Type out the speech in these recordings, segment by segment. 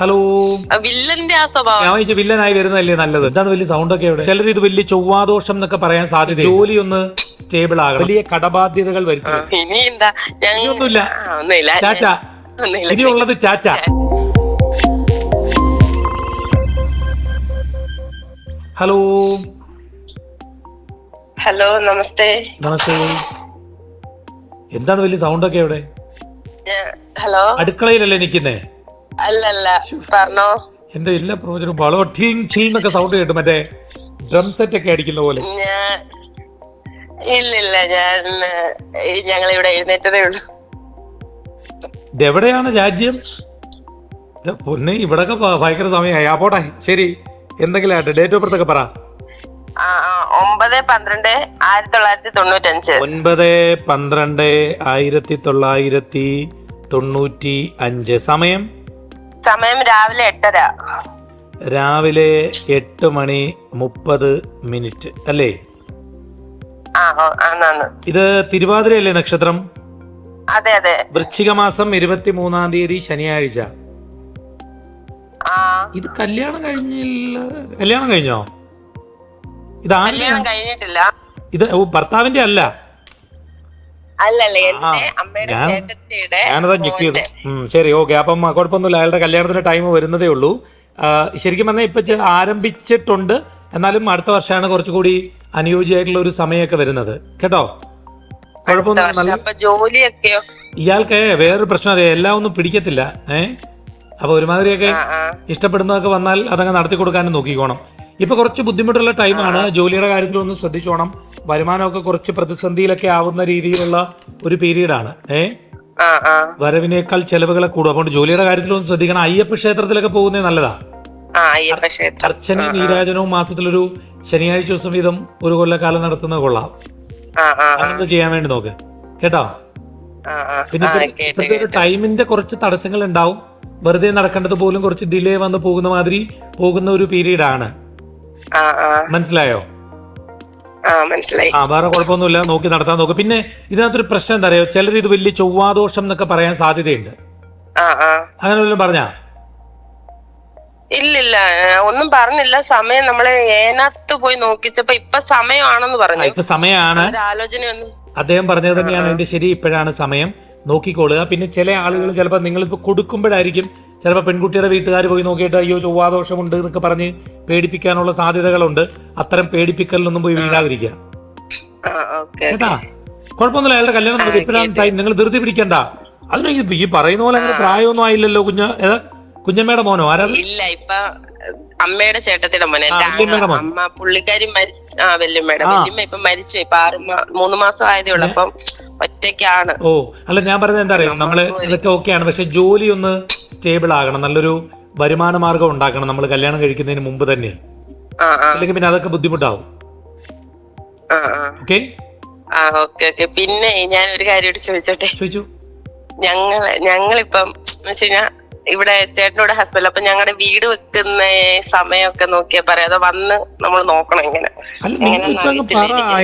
Hello വില്ലന്റെ ആ സ്വഭാവം. ഞാൻ വിചാരിച്ചു വില്ലനായി വരുന്നതല്ലേ നല്ലത്. എന്താണ് വലിയ സൗണ്ട് ഒക്കെ ഇവിടെ? ചിലർ ഇത് വലിയ ചൊവ്വാദോഷം എന്നൊക്കെ പറയാൻ സാധ്യത ജോലി ഒന്ന് സ്റ്റേബിൾ ആകണം. വലിയ കടബാധ്യതകൾ വരുത്തും ഇനി എന്താ? ഒന്നുമില്ല. ടാറ്റ. ഇനിയുള്ളത് ടാറ്റ. ഹലോ ഹലോ നമസ്തേ. നമസ്തേ. എന്താണ് വലിയ സൗണ്ട് ഒക്കെ ഇവിടെ? ഹലോ? അടുക്കളയിലല്ലേ നിൽക്കുന്നേ? അല്ലല്ല പറഞ്ഞോ. എന്റെ എല്ലാ പ്രവചനം വളോ ടീം ചീം എന്നൊക്കെ സൗണ്ട് കേട്ടു. മറ്റേ ഡ്രം സെറ്റ് ഒക്കെ അടിക്കുന്ന പോലെ. ഇല്ലില്ല ഞാൻ ഞങ്ങൾ ഇവിടെ എഴുന്നേറ്റതേ ഉള്ളൂ. ഇതെവിടെയാണ് രാജ്യം? പൊന്നെ ഇവിടൊക്കെ ഭയങ്കര സമയമായി ആ പോട്ടെ ശരി. എന്തെങ്കിലും ആട്ടെ ഡേറ്റ് ഓഫ് ബർത്ത് ഒക്കെ പറ. ഒമ്പത് പന്ത്രണ്ട് ആയിരത്തി തൊള്ളായിരത്തി തൊണ്ണൂറ്റഞ്ച്. ഒൻപത് പന്ത്രണ്ട് ആയിരത്തി തൊള്ളായിരത്തി തൊണ്ണൂറ്റി അഞ്ച്. സമയം? സമയം രാവിലെ എട്ടര. രാവിലെ എട്ട് മണി മുപ്പത് മിനിറ്റ് അല്ലേ? ഇത് തിരുവാതിരയല്ലേ നക്ഷത്രം? അതെ അതെ. വൃശ്ചിക മാസം ഇരുപത്തി മൂന്നാം തീയതി ശനിയാഴ്ച. ഇത് കല്യാണം കഴിഞ്ഞില്ല കല്യാണം കഴിഞ്ഞോ? ഇത് ആരുടെ ഇത് ഭർത്താവിന്റെ അല്ല. അല്ലല്ല എന്റെ അമ്മയുടെ ഞാൻ- ചേട്ടത്തിയുടെ ഞാനതാ ഞെക്കിയത്. ശരി ഓക്കെ. അപ്പം കുഴപ്പമൊന്നുമില്ല. അയാളുടെ കല്യാണത്തിന്റെ ടൈം വരുന്നതേ ഉള്ളൂ. ശരിക്കും പറഞ്ഞാൽ ഇപ്പൊ ആരംഭിച്ചിട്ടുണ്ട്. എന്നാലും അടുത്ത വർഷമാണ് കുറച്ചുകൂടി അനുയോജ്യമായിട്ടുള്ള ഒരു സമയമൊക്കെ വരുന്നത്. കേട്ടോ? കുഴപ്പമൊന്നും പക്ഷെ അപ്പൊ ജോലിയൊക്കെയോ? ഇയാൾക്ക് വേറൊരു പ്രശ്നം അറിയാം. എല്ലാം ഒന്നും പിടിക്കത്തില്ല. ഏ? അപ്പൊ ഒരുമാതിരിയൊക്കെ ഇഷ്ടപ്പെടുന്നതൊക്കെ വന്നാൽ അതങ്ങ് നടത്തി കൊടുക്കാനും നോക്കിക്കോണം. ഇപ്പൊ കുറച്ച് ബുദ്ധിമുട്ടുള്ള ടൈമാണ് ജോലിയുടെ കാര്യത്തിൽ ഒന്ന് ശ്രദ്ധിച്ചോണം. വരുമാനമൊക്കെ കുറച്ച് പ്രതിസന്ധിയിലൊക്കെ ആവുന്ന രീതിയിലുള്ള ഒരു പീരീഡാണ്. ഏ? വരവിനേക്കാൾ ചെലവുകളെ കൂടും. അതുകൊണ്ട് ജോലിയുടെ കാര്യത്തിലൊന്നും ശ്രദ്ധിക്കണം. അയ്യപ്പ ക്ഷേത്രത്തിലൊക്കെ പോകുന്നത് നല്ലതാ. അർച്ചന നീരാജനവും മാസത്തിലൊരു ശനിയാഴ്ച ദിവസം വീതം ഒരു കൊല്ലക്കാലം നടത്തുന്നത് കൊള്ളാം. അങ്ങനെ ചെയ്യാൻ വേണ്ടി നോക്ക്. കേട്ടോ? പിന്നെ ഇപ്പഴത്തെ- ഒരു ടൈമിന്റെ കുറച്ച് തടസ്സങ്ങൾ ഉണ്ടാവും. വെറുതെ നടക്കേണ്ടത് പോലും കുറച്ച് ഡിലേ വന്ന് പോകുന്ന മാതിരി പോകുന്ന ഒരു പീരീഡ് ആണ് മനസ്സിലായോ? മനസ്സിലായി. ആ വേറെ കുഴപ്പമൊന്നുമില്ല. നോക്കി നടത്താൻ നോക്കുക പിന്നെ ഇതിനകത്തൊരു പ്രശ്നം എന്താ അറിയോ? ചിലർ ഇത് വലിയ ചൊവ്വാദോഷം എന്നൊക്കെ പറയാൻ സാധ്യതയുണ്ട്. അങ്ങനെ വല്ലതും പറഞ്ഞാ? ഇല്ലില്ല. ഒന്നും പറഞ്ഞില്ല. സമയം നമ്മൾ ഏനത്ത് പോയി നോക്കിച്ചപ്പോ ഇപ്പൊ സമയമാണെന്ന് പറഞ്ഞു. ഇപ്പൊ സമയമാണ്. അദ്ദേഹം പറഞ്ഞത് തന്നെയാണ്. എന്റെ ശരി ഇപ്പോഴാണ് സമയം. നോക്കിക്കോളുക. പിന്നെ ചില ആളുകൾ ചിലപ്പോൾ നിങ്ങളിപ്പോൾ കൊടുക്കുമ്പോഴായിരിക്കും ചിലപ്പോൾ പെൺകുട്ടിയുടെ വീട്ടുകാർ പോയി നോക്കിയിട്ട് അയ്യോ ചൊവ്വാദോഷമുണ്ട് എന്നൊക്കെ പറഞ്ഞ് പേടിപ്പിക്കാനുള്ള സാധ്യതകളുണ്ട്. അത്തരം പേടിപ്പിക്കലിനൊന്നും പോയി വീഴാതിരിക്കുക. കേട്ടാ? കുഴപ്പമൊന്നുമില്ല അയാളുടെ കല്യാണം നടക്കും. ഇപ്പോഴാണ് ടൈം നിങ്ങൾ ധൃതി പിടിക്കണ്ട. അതിന് ഈ- പറയുന്ന പോലെ അങ്ങനെ പ്രായമൊന്നും ആയില്ലല്ലോ കുഞ്ഞ കുഞ്ഞമ്മയുടെ മോനോ? ആരാ ഇല്ല ഇപ്പൊ അമ്മയുടെ ചേട്ടത്തിയുടെ മോനെ. അമ്മ പുള്ളിക്കാരി മരി ആ വല്യമ്മയുടെ. വല്യമ്മ ഇപ്പൊ മരിച്ചു ഇപ്പൊ ആറ് മൂന്ന് മാസം ആയതേ ഉള്ളു അപ്പം ഒറ്റയ്ക്കാണ്. ഓ അല്ല ഞാൻ പറഞ്ഞത് എന്താ അറിയോ? നമ്മൾ ഇതൊക്കെ ഓക്കെയാണ്. പക്ഷെ ജോലി ഒന്ന് സ്റ്റേബിൾ ആകണം. നല്ലൊരു വരുമാന മാർഗം ഉണ്ടാക്കണം. നമ്മൾ കല്യാണം കഴിക്കുന്നതിന് മുമ്പ് തന്നെ. അല്ലെങ്കിൽ പിന്നെ അതൊക്കെ ബുദ്ധിമുട്ടാവും. ഓക്കെ? ആ ഓക്കെ ഓക്കെ. പിന്നെ ഞാൻ ഒരു കാര്യം ചോദിച്ചോട്ടെ? ചോദിച്ചു. ഞങ്ങൾ ഞങ്ങളിപ്പം എന്ന് വെച്ചുകഴിഞ്ഞാ ഇവിടെ ചേട്ടനോട് ഹസ്ബൻഡ് അപ്പൊ ഞങ്ങളുടെ വീട് വെക്കുന്ന സമയമൊക്കെ നോക്കിയാ പറയാതെ വന്ന് നമ്മൾ നോക്കണം ഇങ്ങനെ.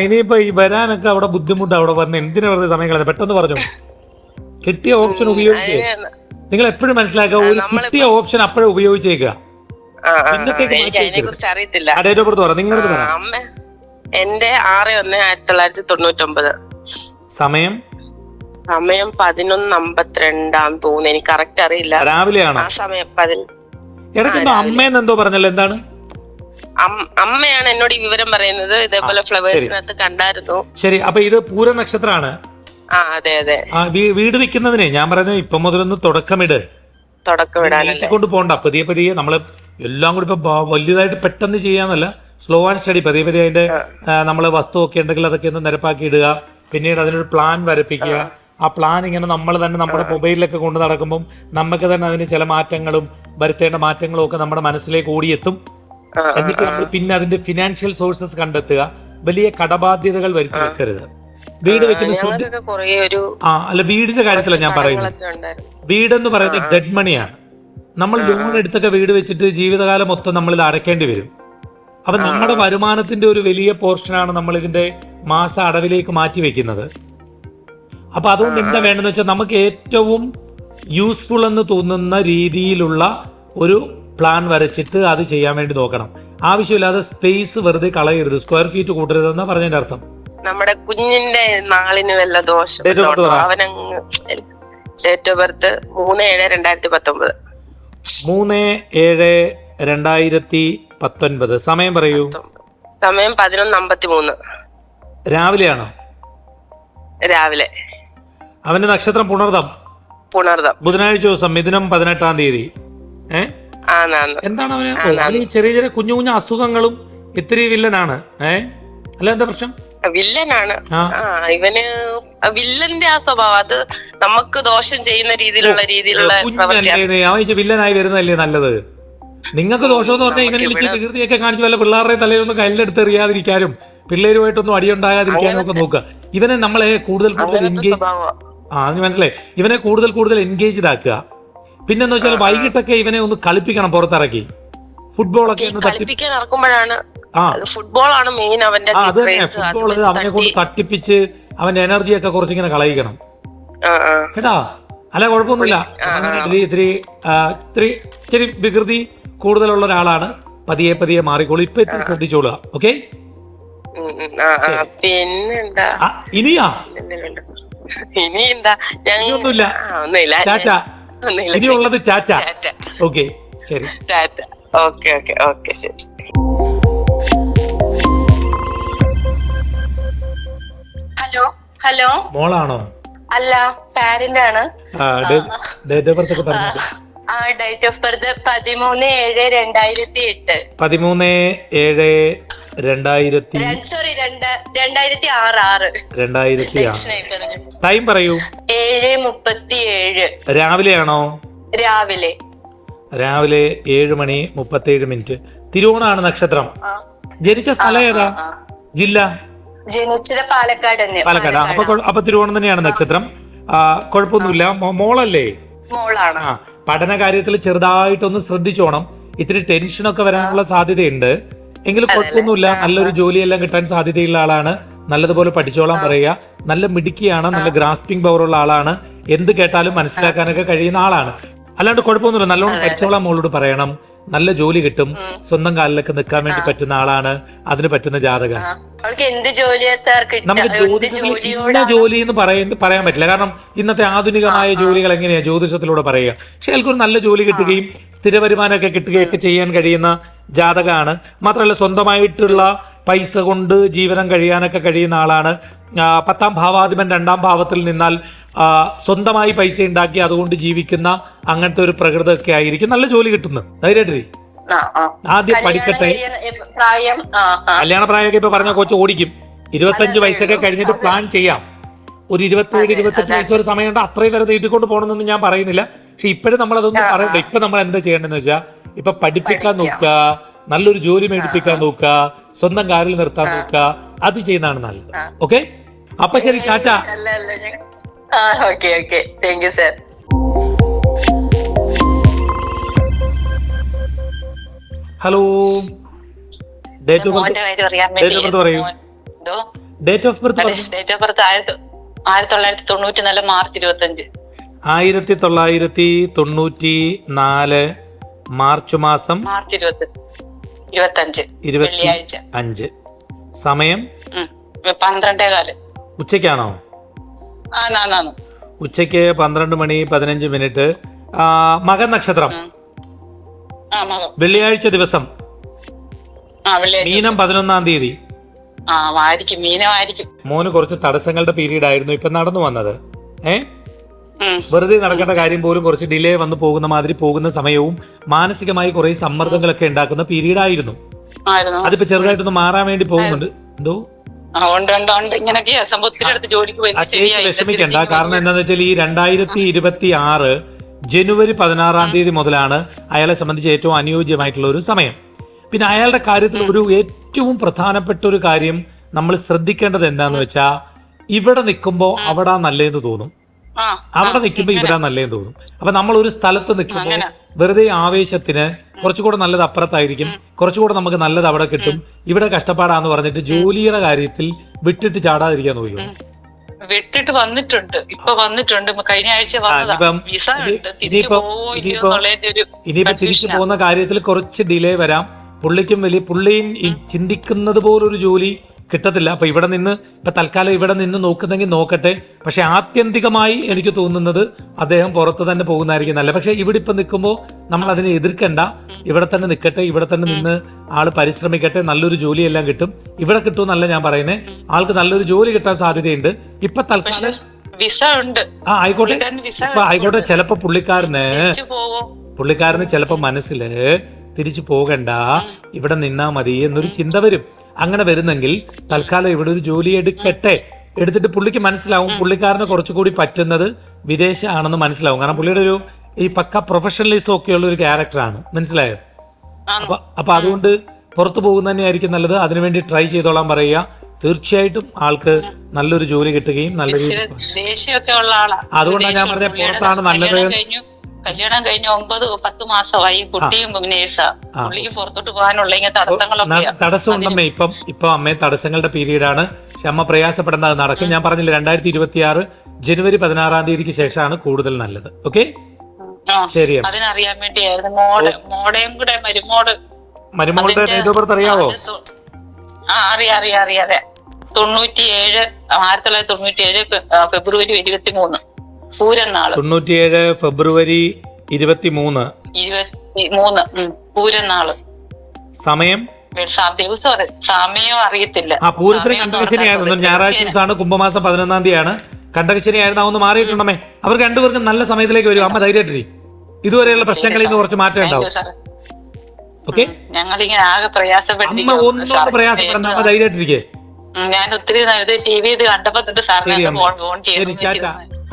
ഇനിയിപ്പോ വരാനൊക്കെ അവിടെ ബുദ്ധിമുട്ട് അവിടെ വന്ന് എന്തിനാ വെറുതെ സമയം കളയുന്നത് പെട്ടെന്ന് പറഞ്ഞു. കിട്ടിയ ഓപ്ഷൻ ഉപയോഗിക്കുക നിങ്ങൾ എപ്പോഴും മനസ്സിലാക്കുക ഒരു കിട്ടിയ ഓപ്ഷൻ അപ്പോഴേ ഉപയോഗിച്ചേക്കുക. ഡേറ്റ് ഓഫ് ബർത്ത് പറ. നിങ്ങളുടെ അമ്മ എന്റെ ആറ് ഒന്ന് ആയിരത്തി തൊള്ളായിരത്തി തൊണ്ണൂറ്റി ഒമ്പത് സമയം? സമയം പതിനൊന്ന് അമ്പത്തിരണ്ടാന്ന് തോന്നുന്നു. എനിക്ക് കറക്റ്റ് അറിയില്ല. രാവിലെയാണോ? ആ സമയം പതിനൊന്ന് ഇടയ്ക്കെന്തോ അമ്മയെന്ന് എന്തോ പറഞ്ഞല്ലോ എന്താണ്? അമ്മയാണ് എന്നോട് ഈ വിവരം പറയുന്നത്. ഇതേപോലെ ഫ്ലവേഴ്സിനകത്ത് കണ്ടായിരുന്നു. ശരി അപ്പൊ ഇത് പൂര നക്ഷത്രമാണ്. ആ അതെ അതെ. വീട് വെക്കുന്നതിനെ ഞാൻ പറയുന്നത് ഇപ്പൊ മുതലൊന്ന് തുടക്കമിട്. കൊണ്ട് പോണ്ട. പതിയെ പതിയെ നമ്മൾ എല്ലാം കൂടി ഇപ്പൊ വലിയതായിട്ട് പെട്ടെന്ന് ചെയ്യാന്നല്ല. സ്ലോ ആൻഡ് സ്റ്റഡി പതിയെ പതിയെ അതിന്റെ നമ്മൾ വസ്തു ഒക്കെ ഉണ്ടെങ്കിൽ അതൊക്കെ ഒന്ന് നിരപ്പാക്കി ഇടുക. പിന്നീട് അതിനൊരു പ്ലാൻ വരപ്പിക്കുക. ആ പ്ലാൻ ഇങ്ങനെ നമ്മൾ തന്നെ നമ്മുടെ മൊബൈലിലൊക്കെ കൊണ്ട് നടക്കുമ്പം നമുക്ക് തന്നെ അതിന് ചില മാറ്റങ്ങളും വരുത്തേണ്ട മാറ്റങ്ങളും ഒക്കെ നമ്മുടെ മനസ്സിലേക്ക് ഓടിയെത്തും. എന്നിട്ട് നമ്മൾ പിന്നെ അതിന്റെ ഫിനാൻഷ്യൽ സോഴ്സസ് കണ്ടെത്തുക. വലിയ കടബാധ്യതകൾ വരുത്തി വെക്കരുത്. വീട് വെക്കുന്ന ആ അല്ല വീടിന്റെ കാര്യത്തിലാണ് ഞാൻ പറയുന്നത്. വീടെന്ന് പറയുന്നത് ഡെഡ് മണിയാണ് നമ്മൾ ലോൺ എടുത്തൊക്കെ വീട് വെച്ചിട്ട് ജീവിതകാലം മൊത്തം നമ്മൾ ഇത് അടയ്ക്കേണ്ടി വരും. അപ്പൊ നമ്മുടെ വരുമാനത്തിന്റെ ഒരു വലിയ പോർഷനാണ് നമ്മൾ ഇതിന്റെ മാസ അടവിലേക്ക് മാറ്റി വെക്കുന്നത്. അപ്പൊ അതുകൊണ്ട് എന്താ വേണ്ടെന്ന് വെച്ചാൽ നമുക്ക് ഏറ്റവും യൂസ്ഫുൾ എന്ന് തോന്നുന്ന രീതിയിലുള്ള ഒരു പ്ലാൻ വരച്ചിട്ട് അത് ചെയ്യാൻ വേണ്ടി നോക്കണം. ആവശ്യമില്ലാതെ സ്പേസ് വെറുതെ കളയരുത്. സ്ക്വയർ ഫീറ്റ് കൂട്ടരുതെന്നാ പറഞ്ഞതിന്റെ അർത്ഥം. നമ്മുടെ കുഞ്ഞിന്റെ നാളിന് വല്ല ദോഷം. അവനങ്ങ് ഡേറ്റ് ഓഫ് ബർത്ത് മൂന്ന് ഏഴ് രണ്ടായിരത്തി പത്തൊമ്പത് മൂന്ന് ഏഴ് രണ്ടായിരത്തി പത്തൊൻപത് സമയം പറയൂ. സമയം പതിനൊന്ന് അമ്പത്തി മൂന്ന് രാവിലെയാണോ? രാവിലെ. അവന്റെ നക്ഷത്രം പുണർദം. പുണർദം. ബുധനാഴ്ച ദിവസം മിഥുനം പതിനെട്ടാം തീയതി. എന്താണ് അവന്? ഈ ചെറിയ ചെറിയ കുഞ്ഞു കുഞ്ഞു അസുഖങ്ങളും ഇത്തിരി വില്ലനാണ്. ഏ? അല്ല എന്താ പ്രശ്നം? വില്ലനാണ്. ഇവന് വില്ലന്റെ ആ സ്വഭാവം. അത് നമുക്ക് ദോഷം ചെയ്യുന്ന രീതിയിലുള്ള രീതിയിലുള്ള വില്ലനായി വരുന്നതല്ലേ നല്ലത്? നിങ്ങൾക്ക് ദോഷം എന്ന് പറഞ്ഞാൽ ഇവനെ വിളിച്ച് വികൃതിയൊക്കെ കാണിച്ച് വല്ല പിള്ളേരുടെ തലയിലൊന്നും കല്ലെടുത്ത് എറിയാതിരിക്കാനും പിള്ളേരുമായിട്ടൊന്നും അടിയുണ്ടാകാതിരിക്കാനും ഒക്കെ നോക്കുക. ഇവനെ നമ്മളെ കൂടുതൽ കൂടുതൽ എൻഗേജ് ആ അതിന് മനസ്സിലായി. ഇവനെ കൂടുതൽ കൂടുതൽ എൻഗേജ്ഡ് ആക്കുക. പിന്നെന്ന് വെച്ചാൽ വൈകിട്ടൊക്കെ ഇവനെ ഒന്ന് കളിപ്പിക്കണം പുറത്തിറക്കി. ഫുട്ബോളൊക്കെ ഒക്കെ കളിപ്പിക്കാൻ ഇറക്കുമ്പോഴാണ് ഫുട്ബോൾ ആണ് മെയിൻ അവന്റെ അത് തന്നെ. ഫുട്ബോൾ അവനെ കൊണ്ട് തട്ടിപ്പിച്ച് അവന്റെ എനർജിയൊക്കെ കുറച്ചിങ്ങനെ കളയിക്കണം. ഇങ്ങനെ കളയിക്കണം കേട്ടാ? അല്ല കുഴപ്പമൊന്നുമില്ല. ഇത്തിരി ഇത്തിരി ഇത്തിരി ഇച്ചിരി വികൃതി കൂടുതലുള്ള ഒരാളാണ്. പതിയെ പതിയെ മാറിക്കോളൂ. ഇപ്പൊ ഇത്തിരി ശ്രദ്ധിച്ചോളുക. ഓക്കെ. പിന്നെന്താ? ഇനിയാ? ഇനി എന്താ ഒന്നുമില്ല. ഒന്നുമില്ല. ഇനിയുള്ളത് ടാറ്റ. ടാറ്റ. ഓക്കെ ശരി. ടാറ്റ. ഓക്കെ ഓക്കെ ഓക്കെ ശരി. Hello hello. മോളാണോ? അല്ല പാരന്റ് ആണ്. ഡേറ്റ് ഓഫ് ബർത്ത് ഒക്കെ പറഞ്ഞത് ആ ഡേറ്റ് ഓഫ് ബർത്ത് പതിമൂന്ന് ഏഴ് രണ്ടായിരത്തി എട്ട്. പതിമൂന്ന് ഏഴ് രണ്ടായിരത്തി സോറി രണ്ടായിരത്തി ആറ് ആറ്. രണ്ടായിരത്തി ആറ് ടൈം പറയൂ. ഏഴ് മുപ്പത്തി ഏഴ് രാവിലെയാണോ? രാവിലെ. രാവിലെ ഏഴ് മണി മുപ്പത്തി ഏഴ് മിനിറ്റ്. തിരുവോണാണ് നക്ഷത്രം. ജനിച്ച സ്ഥലം ഏതാ. ജില്ല? ജനിച്ചത് പാലക്കാട് തന്നെ പാലക്കാട്. അപ്പൊ അപ്പൊ തിരുവോണം തന്നെയാണ് നക്ഷത്രം. കുഴപ്പമൊന്നുമില്ല മോളല്ലേ? മോളാണ്. പഠന കാര്യത്തിൽ ചെറുതായിട്ടൊന്ന് ശ്രദ്ധിച്ചോണം. ഇത്തിരി ടെൻഷനൊക്കെ വരാനുള്ള സാധ്യതയുണ്ട്. എങ്കിലും കുഴപ്പമൊന്നുമില്ല. നല്ലൊരു ജോലിയെല്ലാം കിട്ടാൻ സാധ്യതയുള്ള ആളാണ്. നല്ലതുപോലെ പഠിച്ചോളാൻ പറയുക. നല്ല മിടുക്കിയാണ് നല്ല ഗ്രാസ്പിംഗ് പവർ ഉള്ള ആളാണ്. എന്ത് കേട്ടാലും മനസ്സിലാക്കാനൊക്കെ കഴിയുന്ന ആളാണ്. അല്ലാണ്ട് കുഴപ്പമൊന്നുമില്ല. നല്ലോണം പഠിച്ചോളാം മോളോട് പറയണം. നല്ല ജോലി കിട്ടും. സ്വന്തം കാലിലൊക്കെ നിൽക്കാൻ വേണ്ടി പറ്റുന്ന ആളാണ്. അതിന് പറ്റുന്ന ജാതക നമുക്ക് ജ്യോതിഷത്തിൽ ഇന്ന ജോലി എന്ന് പറയുന്നത് പറയാൻ പറ്റില്ല. കാരണം ഇന്നത്തെ ആധുനികമായ ജോലികൾ എങ്ങനെയാ? ജ്യോതിഷത്തിലൂടെ പറയുക. പക്ഷെ അയാൾക്കൊരു നല്ല ജോലി കിട്ടുകയും സ്ഥിര വരുമാനമൊക്കെ കിട്ടുകയൊക്കെ ചെയ്യാൻ കഴിയുന്ന ജാതകമാണ് മാത്രമല്ല സ്വന്തമായിട്ടുള്ള പൈസ കൊണ്ട് ജീവനം കഴിയാനൊക്കെ കഴിയുന്ന ആളാണ്. പത്താം ഭാവാധിപൻ രണ്ടാം ഭാവത്തിൽ നിന്നാൽ സ്വന്തമായി പൈസ ഉണ്ടാക്കി അതുകൊണ്ട് ജീവിക്കുന്ന അങ്ങനത്തെ ഒരു പ്രകൃതമൊക്കെ ആയിരിക്കും. നല്ല ജോലി കിട്ടുന്നു. ധൈര്യമായിട്ടിരി. ആദ്യം പഠിക്കട്ടെ. കല്യാണ പ്രായമൊക്കെ ഇപ്പൊ പറഞ്ഞ കൊച്ചു ഓടിക്കും. ഇരുപത്തഞ്ച് വയസ്സൊക്കെ കഴിഞ്ഞിട്ട് പ്ലാൻ ചെയ്യാം. ഒരു ഇരുപത്തേഴ് ഇരുപത്തെട്ട് വയസ്സ് വരെ സമയമുണ്ട് അത്രയും വരെ നീട്ടിക്കൊണ്ട് പോകണമെന്നൊന്നും ഞാൻ പറയുന്നില്ല. പക്ഷെ ഇപ്പോഴും നമ്മൾ അതൊന്നും പറയണ്ട ഇപ്പൊ നമ്മൾ എന്താ ചെയ്യേണ്ടതെന്ന് വെച്ചാൽ ഇപ്പൊ പഠിപ്പിക്കാൻ നോക്കുക നല്ലൊരു ജോലി മേടിപ്പിക്കാൻ നോക്കുക സ്വന്തം കാലിൽ നിർത്താൻ നോക്കുക അത് ചെയ്യുന്നതാണ് നല്ലത്. ഓക്കെ? അപ്പൊ ശരി ടാറ്റ. അല്ല അല്ല ഞാൻ- ആ okay okay. Thank you sir hello. Date of birth date of birth പറയൂ date of birth date of birth ആയിരത്തി തൊള്ളായിരത്തി തൊണ്ണൂറ്റി നാല് മാർച്ച് ഇരുപത്തി അഞ്ച് ആയിരത്തി തൊള്ളായിരത്തി തൊണ്ണൂറ്റി നാല് മാർച്ച് മാസം മാർച്ച് ഇരുപത്തി അഞ്ച് ഇരുപത്തി വെള്ളിയാഴ്ച. അഞ്ച്. സമയം. പന്ത്രണ്ടേ കാൽ ഉച്ചയ്ക്കാണോ? ഉച്ചയ്ക്ക് പന്ത്രണ്ട് മണി പതിനഞ്ച് മിനിറ്റ്. മകൻ നക്ഷത്രം. വെള്ളിയാഴ്ച ദിവസം. മീനം പതിനൊന്നാം തീയതി. മോന് കുറച്ച് തടസ്സങ്ങളുടെ പീരീഡ് ആയിരുന്നു ഇപ്പൊ നടന്നു വന്നത്. ഏ. വെറുതെ നടക്കേണ്ട കാര്യം പോലും കുറച്ച് ഡിലേ വന്നു പോകുന്ന മാതിരി പോകുന്ന സമയവും മാനസികമായി കുറെ സമ്മർദ്ദങ്ങളൊക്കെ ഉണ്ടാക്കുന്ന പീരീഡ് ആയിരുന്നു. അതിപ്പോ ചെറുതായിട്ടൊന്ന് മാറാൻ വേണ്ടി പോകുന്നുണ്ട്. എന്തോ? ഉണ്ട് ഉണ്ട് ഉണ്ട്. ഇങ്ങനെയൊക്കെയാ സംഭവത്തിന്റെ അടുത്ത് ജോലിക്ക് പോയി. ആ വിഷമിക്കണ്ട. കാരണം എന്താന്ന് വെച്ചാൽ ഈ രണ്ടായിരത്തി ഇരുപത്തി ആറ് ജനുവരി പതിനാറാം തീയതി മുതലാണ് അയാളെ സംബന്ധിച്ച് ഏറ്റവും അനുയോജ്യമായിട്ടുള്ള ഒരു സമയം. പിന്നെ അയാളുടെ കാര്യത്തിൽ ഒരു ഏറ്റവും പ്രധാനപ്പെട്ട ഒരു കാര്യം നമ്മൾ ശ്രദ്ധിക്കേണ്ടത് എന്താന്ന് വെച്ചാൽ ഇവിടെ നിൽക്കുമ്പോൾ അവിടെ നല്ലതെന്ന് തോന്നും. അവിടെ നിൽക്കുമ്പോൾ ഇവിടെ നല്ലതെന്ന് തോന്നും. അപ്പൊ നമ്മൾ ഒരു സ്ഥലത്ത് നിൽക്കുമ്പോൾ വെറുതെ ആവേശത്തിന് കുറച്ചുകൂടെ നല്ലത് അപ്പുറത്തായിരിക്കും കുറച്ചുകൂടെ നമുക്ക് നല്ലത് അവിടെ കിട്ടും ഇവിടെ കഷ്ടപ്പാടാന്ന് പറഞ്ഞിട്ട് ജോലിയുടെ കാര്യത്തിൽ വിട്ടിട്ട് ചാടാതിരിക്കാൻ നോക്കിയോ വിട്ടിട്ട് വന്നിട്ടുണ്ട്. ഇപ്പൊ വന്നിട്ടുണ്ട്. കഴിഞ്ഞ ആഴ്ച ഇനിയിപ്പം- തിരിച്ചു പോകുന്ന കാര്യത്തിൽ കുറച്ച് ഡിലേ വരാം. പുള്ളിക്കും വലിയ പുള്ളിയും ചിന്തിക്കുന്നത് പോലൊരു ജോലി കിട്ടത്തില്ല. അപ്പോൾ ഇവിടെ നിന്ന് ഇപ്പം തൽക്കാലം ഇവിടെ നിന്ന് നോക്കുന്നെങ്കിൽ നോക്കട്ടെ. പക്ഷെ ആത്യന്തികമായി എനിക്ക് തോന്നുന്നത് അദ്ദേഹം പുറത്ത് തന്നെ പോകുന്നതായിരിക്കും നല്ല പക്ഷേ ഇവിടെ ഇപ്പം നിൽക്കുമ്പോൾ നമ്മൾ അതിനെ എതിർക്കണ്ട. ഇവിടെ തന്നെ നിൽക്കട്ടെ ഇവിടെ തന്നെ നിന്ന് ആൾ പരിശ്രമിക്കട്ടെ നല്ലൊരു ജോലിയെല്ലാം കിട്ടും. ഇവിടെ കിട്ടുമെന്നല്ല ഞാൻ പറയുന്നത് ആൾക്ക് നല്ലൊരു ജോലി കിട്ടാൻ സാധ്യതയുണ്ട്. ഇപ്പൊ തൽക്കാലം വിസ ഉണ്ട്. ആ ആയിക്കോട്ടെ. ആയിക്കോട്ടെ ചിലപ്പോ പുള്ളിക്കാരന് പുള്ളിക്കാരന് ചിലപ്പോ മനസ്സിൽ തിരിച്ചു പോകണ്ട. ഇവിടെ നിന്നാ മതി എന്നൊരു ചിന്ത വരും. അങ്ങനെ വരുന്നെങ്കിൽ തൽക്കാലം ഇവിടെ ഒരു ജോലി എടുക്കട്ടെ. എടുത്തിട്ട് പുള്ളിക്ക് മനസ്സിലാവും പുള്ളിക്കാരന് കുറച്ചുകൂടി പറ്റുന്നത് വിദേശമാണെന്ന് മനസ്സിലാവും. കാരണം പുള്ളിയുടെ ഒരു ഈ പക്ക പ്രൊഫഷണലിസം ഒക്കെയുള്ള ഒരു ക്യാരക്ടറാണ് മനസ്സിലായോ? അപ്പൊ അപ്പൊ അതുകൊണ്ട് പുറത്തു പോകുന്ന തന്നെയായിരിക്കും നല്ലത്. അതിനുവേണ്ടി ട്രൈ ചെയ്തോളാൻ പറയുക. തീർച്ചയായിട്ടും ആൾക്ക് നല്ലൊരു ജോലി കിട്ടുകയും നല്ല രീതിയിൽ അതുകൊണ്ടാണ് ഞാൻ. പറഞ്ഞത് പുറത്താണ് നല്ലത്. കല്യാണം കഴിഞ്ഞ ഒമ്പത് പത്ത് മാസമായി കുട്ടിയും നേഴ്സാ. പുള്ളിക്ക് പുറത്തോട്ട് പോകാനുള്ള ഇങ്ങനെ തടസ്സങ്ങളൊക്കെ തടസ്സമുണ്ടമ്മേ ഇപ്പം ഇപ്പൊ അമ്മേ തടസ്സങ്ങളുടെ പീരീഡാണ്. പക്ഷെ അമ്മ പ്രയാസപ്പെടേണ്ടത് നടക്കും. ഞാൻ പറഞ്ഞില്ല രണ്ടായിരത്തി ഇരുപത്തി ആറ് ജനുവരി പതിനാറാം തീയതിക്ക് ശേഷമാണ് കൂടുതൽ നല്ലത്. ഓക്കെ? ശരി അതിനറിയാൻ വേണ്ടിയായിരുന്നു. മോടെ മോടേയും കൂടെ മരുമോട് മരുമകളുടെ അതിന്റെ- ഡേറ്റ് ഓഫ് ബർത്ത് അറിയാവോ ആ അറിയാം അറിയാം അറിയാം അറിയാം തൊണ്ണൂറ്റിയേഴ് ആയിരത്തി തൊള്ളായിരത്തി തൊണ്ണൂറ്റിയേഴ് ഫെബ്രുവരി ഇരുപത്തി മൂന്ന് പൂരനാൾ തൊണ്ണൂറ്റിയേഴ് ഫെബ്രുവരി ഇരുപത്തി മൂന്ന് പൂരനാൾ സമയം? ദിവസം അതെ. സമയം അറിയത്തില്ല. ആ പൂരത്തിന് ഞായറാഴ്ച ദിവസമാണ് കുംഭമാസം പതിനൊന്നാം തീയതിയാണ്. കണ്ടകശ്ശേരി ആയിരുന്നു. ഒന്ന് മാറിയിട്ടുണ്ടേ അവർ രണ്ടുപേർക്കും നല്ല സമയത്തിലേക്ക് വരും. അമ്മ ധൈര്യമായിട്ടിരി. ഇതുവരെയുള്ള പ്രശ്നങ്ങളിൽ നിന്ന് കുറച്ച് മാറ്റം ഉണ്ടാവും. ഓക്കെ? ഞങ്ങളിങ്ങനെ ആകെ അമ്മ പ്രയാസപ്പെട്ടിരിക്കുന്നു, ഒന്നും പ്രയാസപ്പെടണ്ട. അമ്മ ധൈര്യമായിട്ടിരിക്കേ. ഞാൻ ഒത്തിരി ടി വി ഇത് കണ്ടപ്പോ തൊട്ട് സാറിനെ ഫോൺ ഫോൺ ചെയ്തു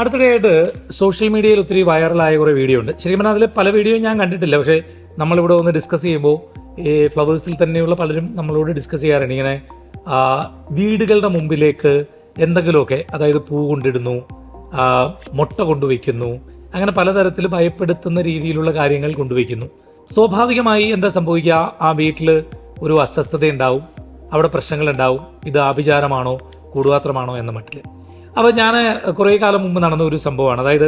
അടുത്തിടെയായിട്ട് സോഷ്യൽ മീഡിയയിൽ ഒത്തിരി വൈറലായ കുറേ വീഡിയോ ഉണ്ട്. ശരിക്കും പറഞ്ഞാൽ അതിൽ പല വീഡിയോയും ഞാൻ കണ്ടിട്ടില്ല. പക്ഷേ നമ്മളിവിടെ ഒന്ന് ഡിസ്കസ് ചെയ്യുമ്പോൾ ഈ ഫ്ലവേഴ്സിൽ തന്നെയുള്ള പലരും നമ്മളോട് ഡിസ്കസ് ചെയ്യാറുണ്ട്. ഇങ്ങനെ വീടുകളുടെ മുമ്പിലേക്ക് എന്തെങ്കിലുമൊക്കെ അതായത് പൂ കൊണ്ടിടുന്നു മുട്ട കൊണ്ടുവയ്ക്കുന്നു അങ്ങനെ പലതരത്തിൽ ഭയപ്പെടുത്തുന്ന രീതിയിലുള്ള കാര്യങ്ങൾ കൊണ്ടുവയ്ക്കുന്നു. സ്വാഭാവികമായി എന്താ സംഭവിക്കുക? ആ വീട്ടിൽ ഒരു അസ്വസ്ഥത ഉണ്ടാവും അവിടെ പ്രശ്നങ്ങളുണ്ടാവും. ഇത് ആഭിചാരമാണോ? കൂടുപാത്രമാണോ എന്ന മട്ടിൽ അപ്പോൾ ഞാൻ കുറേ കാലം മുമ്പ് നടന്ന ഒരു സംഭവമാണ്. അതായത്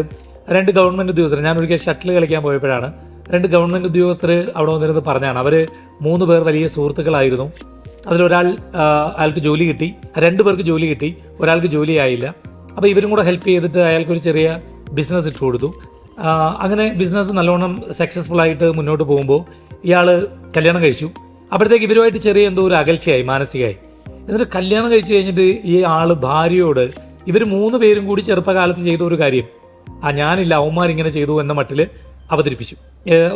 രണ്ട് ഗവൺമെന്റ് ഉദ്യോഗസ്ഥർ ഞാൻ ഒരിക്കൽ ഷട്ടിൽ കളിക്കാൻ പോയപ്പോഴാണ് രണ്ട് ഗവൺമെന്റ് ഉദ്യോഗസ്ഥർ അവിടെ വന്നിരുന്ന് പറഞ്ഞാണ്. അവർ മൂന്ന് പേർ വലിയ സുഹൃത്തുക്കളായിരുന്നു. അതിലൊരാൾ അയാൾക്ക് ജോലി കിട്ടി. രണ്ട് പേർക്ക് ജോലി കിട്ടി. ഒരാൾക്ക് ജോലി ആയില്ല. അപ്പോൾ ഇവരും കൂടെ ഹെൽപ്പ് ചെയ്തിട്ട് അയാൾക്കൊരു ചെറിയ ബിസിനസ് ഇട്ട് കൊടുത്തു. അങ്ങനെ ബിസിനസ് നല്ലോണം സക്സസ്ഫുൾ ആയിട്ട് മുന്നോട്ട് പോകുമ്പോൾ ഇയാൾ കല്യാണം കഴിച്ചു. അപ്പോഴത്തേക്ക് ഇവരുമായിട്ട് ചെറിയ എന്തോ ഒരു അകൽച്ചയായി മാനസികമായി. എന്നിട്ട് കല്യാണം കഴിച്ചു കഴിഞ്ഞിട്ട് ഈ ആൾ ഭാര്യയോട് ഇവർ മൂന്ന് പേരും കൂടി ചെറുപ്പകാലത്ത് ചെയ്ത ഒരു കാര്യം. ആ ഞാനില്ല അവന്മാർ ഇങ്ങനെ ചെയ്തു എന്ന മട്ടിൽ അവതരിപ്പിച്ചു.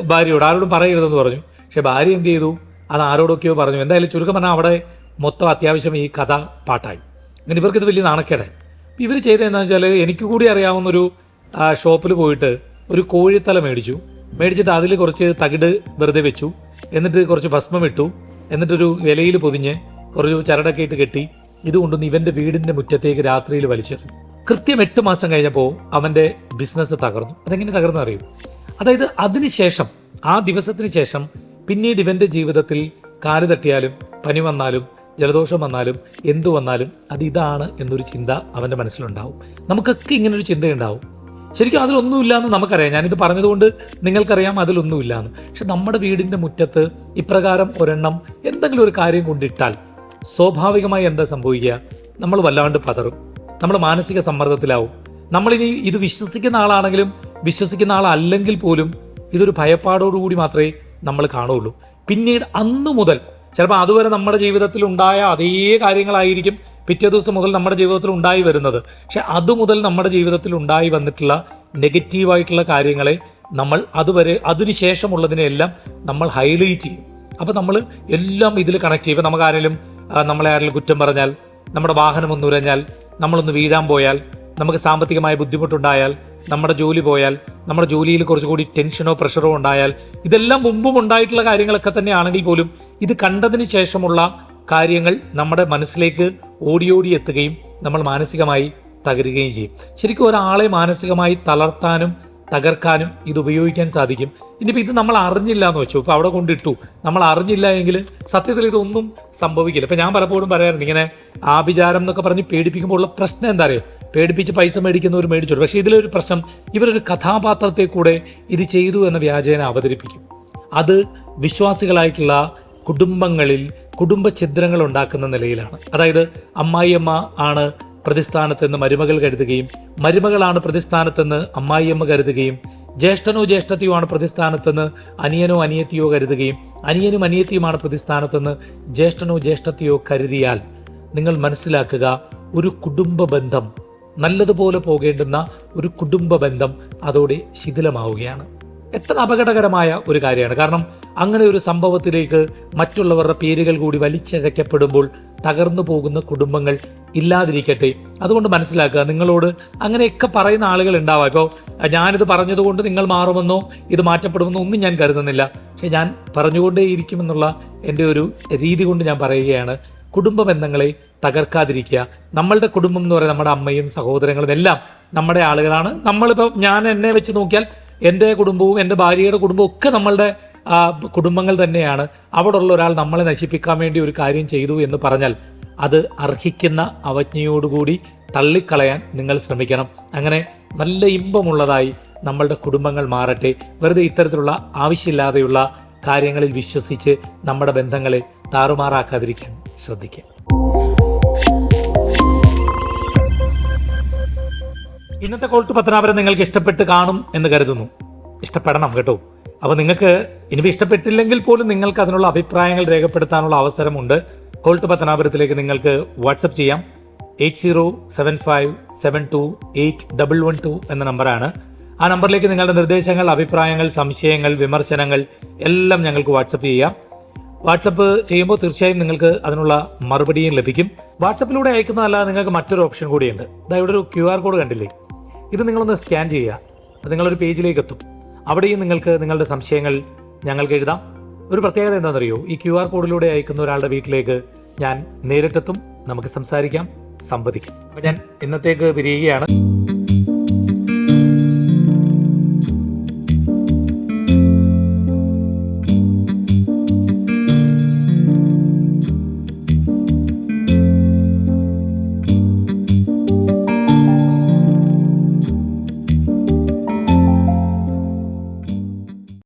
ഭാര്യയോട് ആരോടും പറയരുതെന്ന് പറഞ്ഞു. പക്ഷെ ഭാര്യ എന്ത് ചെയ്തു? അത് ആരോടൊക്കെയോ പറഞ്ഞു. എന്തായാലും ചുരുക്കം പറഞ്ഞാൽ അവിടെ മൊത്തം അത്യാവശ്യം ഈ കഥ പാട്ടായി. അങ്ങനെ ഇവർക്കിത് വലിയ നാണക്കേടായി. ഇവർ ചെയ്തതെന്ന് വെച്ചാൽ എനിക്ക് കൂടി അറിയാവുന്നൊരു ഷോപ്പിൽ പോയിട്ട് ഒരു കോഴിത്തല മേടിച്ചു. മേടിച്ചിട്ട് അതിൽ കുറച്ച് തകിട് വെറുതെ വെച്ചു. എന്നിട്ട് കുറച്ച് ഭസ്മം ഇട്ടു. എന്നിട്ടൊരു ഇലയിൽ പൊതിഞ്ഞ് കുറച്ച് ചരടൊക്കെ ഇട്ട് കെട്ടി. ഇത് ഇവന്റെ വീടിന്റെ മുറ്റത്തേക്ക് രാത്രിയിൽ വലിച്ചെറിഞ്ഞു കൃത്യം എട്ട് മാസം കഴിഞ്ഞപ്പോൾ അവന്റെ ബിസിനസ് തകർന്നു. അതെങ്ങനെ തകർന്നു അറിയൂ? അതായത് അതിനുശേഷം ആ ദിവസത്തിന് ശേഷം പിന്നീട് ഇവന്റെ ജീവിതത്തിൽ കാൽ തട്ടിയാലും പനി വന്നാലും ജലദോഷം വന്നാലും എന്തു വന്നാലും അത് ഇതാണ് എന്നൊരു ചിന്ത അവന്റെ മനസ്സിലുണ്ടാവും. നമുക്കൊക്കെ ഇങ്ങനൊരു ചിന്തയുണ്ടാവും. ശരിക്കും അതിലൊന്നുമില്ല എന്ന് നമുക്കറിയാം. ഞാനിത് പറഞ്ഞതുകൊണ്ട് നിങ്ങൾക്കറിയാം അതിലൊന്നുമില്ല എന്ന് പക്ഷെ നമ്മുടെ വീടിന്റെ മുറ്റത്ത് ഇപ്രകാരം ഒരെണ്ണം എന്തെങ്കിലും ഒരു കാര്യം കൊണ്ടിട്ടാൽ സ്വാഭാവികമായി എന്താ സംഭവിക്കുക? നമ്മൾ വല്ലാണ്ട് പതറും. നമ്മൾ മാനസിക സമ്മർദ്ദത്തിലാവും. നമ്മളിനി ഇത് വിശ്വസിക്കുന്ന ആളാണെങ്കിലും വിശ്വസിക്കുന്ന ആളല്ലെങ്കിൽ പോലും ഇതൊരു ഭയപ്പാടോടുകൂടി മാത്രമേ നമ്മൾ കാണുകയുള്ളൂ. പിന്നീട് അന്ന് മുതൽ ചിലപ്പോൾ അതുവരെ നമ്മുടെ ജീവിതത്തിൽ ഉണ്ടായ അതേ കാര്യങ്ങളായിരിക്കും പിറ്റേ ദിവസം മുതൽ നമ്മുടെ ജീവിതത്തിൽ ഉണ്ടായി വരുന്നത്. പക്ഷെ അതുമുതൽ നമ്മുടെ ജീവിതത്തിൽ ഉണ്ടായി വന്നിട്ടുള്ള നെഗറ്റീവായിട്ടുള്ള കാര്യങ്ങളെ നമ്മൾ അതുവരെ അതിനുശേഷമുള്ളതിനെല്ലാം നമ്മൾ ഹൈലൈറ്റ് ചെയ്യും. അപ്പോൾ നമ്മൾ എല്ലാം ഇതിൽ കണക്ട് ചെയ്യും നമുക്കാരെങ്കിലും നമ്മളെ ആരെങ്കിലും കുറ്റം പറഞ്ഞാൽ നമ്മുടെ വാഹനം ഒന്ന് ഉരഞ്ഞാൽ നമ്മളൊന്ന് വീഴാൻ പോയാൽ നമുക്ക് സാമ്പത്തികമായ ബുദ്ധിമുട്ടുണ്ടായാൽ നമ്മുടെ ജോലി പോയാൽ നമ്മുടെ ജോലിയിൽ കുറച്ചുകൂടി ടെൻഷനോ പ്രഷറോ ഉണ്ടായാൽ ഇതെല്ലാം മുമ്പും ഉണ്ടായിട്ടുള്ള കാര്യങ്ങളൊക്കെ തന്നെ ആണെങ്കിൽ പോലും ഇത് കണ്ടതിന് ശേഷമുള്ള കാര്യങ്ങൾ നമ്മുടെ മനസ്സിലേക്ക് ഓടി ഓടി എത്തുകയും നമ്മൾ മാനസികമായി തകരുകയും ചെയ്യും. ശരിക്കും ഒരാളെ മാനസികമായി തളർത്താനും തകർക്കാനും ഇത് ഉപയോഗിക്കാൻ സാധിക്കും. ഇനിയിപ്പോൾ ഇത് നമ്മൾ അറിഞ്ഞില്ല എന്ന് വെച്ചു. ഇപ്പോൾ അവിടെ കൊണ്ടിട്ടു. നമ്മൾ അറിഞ്ഞില്ല എങ്കിൽ സത്യത്തിൽ ഇതൊന്നും സംഭവിക്കില്ല. ഇപ്പം ഞാൻ പലപ്പോഴും പറയാറുണ്ട് ഇങ്ങനെ ആഭിചാരം എന്നൊക്കെ പറഞ്ഞ് പേടിപ്പിക്കുമ്പോൾ ഉള്ള പ്രശ്നം എന്താ അറിയോ? പേടിപ്പിച്ച് പൈസ മേടിക്കുന്നവർ മേടിച്ചോളൂ. പക്ഷേ ഇതിലൊരു പ്രശ്നം ഇവരൊരു കഥാപാത്രത്തെ കൂടെ ഇത് ചെയ്തു എന്ന വ്യാജേന അവതരിപ്പിക്കും. അത് വിശ്വാസികളായിട്ടുള്ള കുടുംബങ്ങളിൽ കുടുംബ ഛിദ്രങ്ങൾ ഉണ്ടാക്കുന്ന നിലയിലാണ്. അതായത് അമ്മായിയമ്മ ആണ് പ്രതിസ്ഥാനത്തെന്ന് മരുമകൾ കരുതുകയും മരുമകളാണ് പ്രതിസ്ഥാനത്തെന്ന് അമ്മായിയമ്മ കരുതുകയും ജ്യേഷ്ഠനോ ജ്യേഷ്ഠത്തെയോ ആണ് പ്രതിസ്ഥാനത്തെന്ന് അനിയനോ അനിയത്തിയോ കരുതുകയും അനിയനും അനിയത്തിയുമാണ് പ്രതിസ്ഥാനത്തെന്ന് ജ്യേഷ്ഠനോ ജ്യേഷ്ഠത്തെയോ കരുതിയാൽ നിങ്ങൾ മനസ്സിലാക്കുക ഒരു കുടുംബ ബന്ധം നല്ലതുപോലെ പോകേണ്ടുന്ന ഒരു കുടുംബ ബന്ധം അതോടെ ശിഥിലമാവുകയാണ്. എത്ര അപകടകരമായ ഒരു കാര്യമാണ്. കാരണം അങ്ങനെ ഒരു സംഭവത്തിലേക്ക് മറ്റുള്ളവരുടെ പേരുകൾ കൂടി വലിച്ചഴക്കപ്പെടുമ്പോൾ തകർന്നു പോകുന്ന കുടുംബങ്ങൾ ഇല്ലാതിരിക്കട്ടെ. അതുകൊണ്ട് മനസ്സിലാക്കുക നിങ്ങളോട് അങ്ങനെയൊക്കെ പറയുന്ന ആളുകൾ ഉണ്ടാവാം. ഇപ്പോൾ ഞാനിത് പറഞ്ഞതുകൊണ്ട് നിങ്ങൾ മാറുമെന്നോ ഇത് മാറ്റപ്പെടുമെന്നോ ഒന്നും ഞാൻ കരുതുന്നില്ല. പക്ഷെ ഞാൻ പറഞ്ഞുകൊണ്ടേയിരിക്കുമെന്നുള്ള എന്റെ ഒരു രീതി കൊണ്ട് ഞാൻ പറയുകയാണ് കുടുംബ ബന്ധങ്ങളെ തകർക്കാതിരിക്കുക. നമ്മളുടെ കുടുംബം എന്ന് പറയുന്നത് നമ്മുടെ അമ്മയും സഹോദരങ്ങളും എല്ലാം നമ്മുടെ ആളുകളാണ്. നമ്മളിപ്പോൾ ഞാൻ എന്നെ വെച്ച് നോക്കിയാൽ എന്റെ കുടുംബവും എന്റെ ഭാര്യയുടെ കുടുംബവും ഒക്കെ നമ്മളുടെ കുടുംബങ്ങൾ തന്നെയാണ്. അവിടെ ഉള്ള ഒരാൾ നമ്മളെ നശിപ്പിക്കാൻ വേണ്ടി ഒരു കാര്യം ചെയ്തു എന്ന് പറഞ്ഞാൽ അത് അർഹിക്കുന്ന അവജ്ഞയോടുകൂടി തള്ളിക്കളയാൻ നിങ്ങൾ ശ്രമിക്കണം. അങ്ങനെ നല്ല ഇമ്പമുള്ളതായി നമ്മളുടെ കുടുംബങ്ങൾ മാറട്ടെ. വെറുതെ ഇത്തരത്തിലുള്ള ആവശ്യമില്ലാതെയുള്ള കാര്യങ്ങളിൽ വിശ്വസിച്ച് നമ്മുടെ ബന്ധങ്ങളെ താറുമാറാക്കാതിരിക്കാൻ ശ്രദ്ധിക്കുക. ഇന്നത്തെ കോൾട്ട് പത്തനാപുരം നിങ്ങൾക്ക് ഇഷ്ടപ്പെട്ട് കാണും എന്ന് കരുതുന്നു. ഇഷ്ടപ്പെടണം കേട്ടോ. അപ്പോൾ നിങ്ങൾക്ക് ഇനിയിപ്പോൾ ഇഷ്ടപ്പെട്ടില്ലെങ്കിൽ പോലും നിങ്ങൾക്ക് അതിനുള്ള അഭിപ്രായങ്ങൾ രേഖപ്പെടുത്താനുള്ള അവസരമുണ്ട്. കോൾട്ട് പത്തനാപുരത്തിലേക്ക് നിങ്ങൾക്ക് വാട്സപ്പ് ചെയ്യാം. Eight zero seven five seven two eight double one two എന്ന നമ്പറാണ്. ആ നമ്പറിലേക്ക് നിങ്ങളുടെ നിർദ്ദേശങ്ങൾ അഭിപ്രായങ്ങൾ സംശയങ്ങൾ വിമർശനങ്ങൾ എല്ലാം ഞങ്ങൾക്ക് വാട്സപ്പ് ചെയ്യാം. വാട്സപ്പ് ചെയ്യുമ്പോൾ തീർച്ചയായും നിങ്ങൾക്ക് അതിനുള്ള മറുപടിയും ലഭിക്കും. വാട്സപ്പിലൂടെ അയക്കുന്നതല്ല നിങ്ങൾക്ക് മറ്റൊരു ഓപ്ഷൻ കൂടിയുണ്ട്. ഇതാ ഇവിടെ ഒരു ക്യു ആർ കോഡ് കണ്ടില്ലേ? ഇത് നിങ്ങളൊന്ന് സ്കാൻ ചെയ്യുക. അത് നിങ്ങളൊരു പേജിലേക്ക് എത്തും അവിടെയും നിങ്ങൾക്ക് നിങ്ങളുടെ സംശയങ്ങൾ ഞങ്ങൾക്ക് എഴുതാം. ഒരു പ്രത്യേകത എന്താണെന്നറിയോ? ഈ ക്യു ആർ കോഡിലൂടെ അയക്കുന്ന ഒരാളുടെ വീട്ടിലേക്ക് ഞാൻ നേരിട്ടെത്തും. നമുക്ക് സംസാരിക്കാം സംവദിക്കാം. അപ്പം ഞാൻ ഇന്നത്തേക്ക് പിരിയുകയാണ്.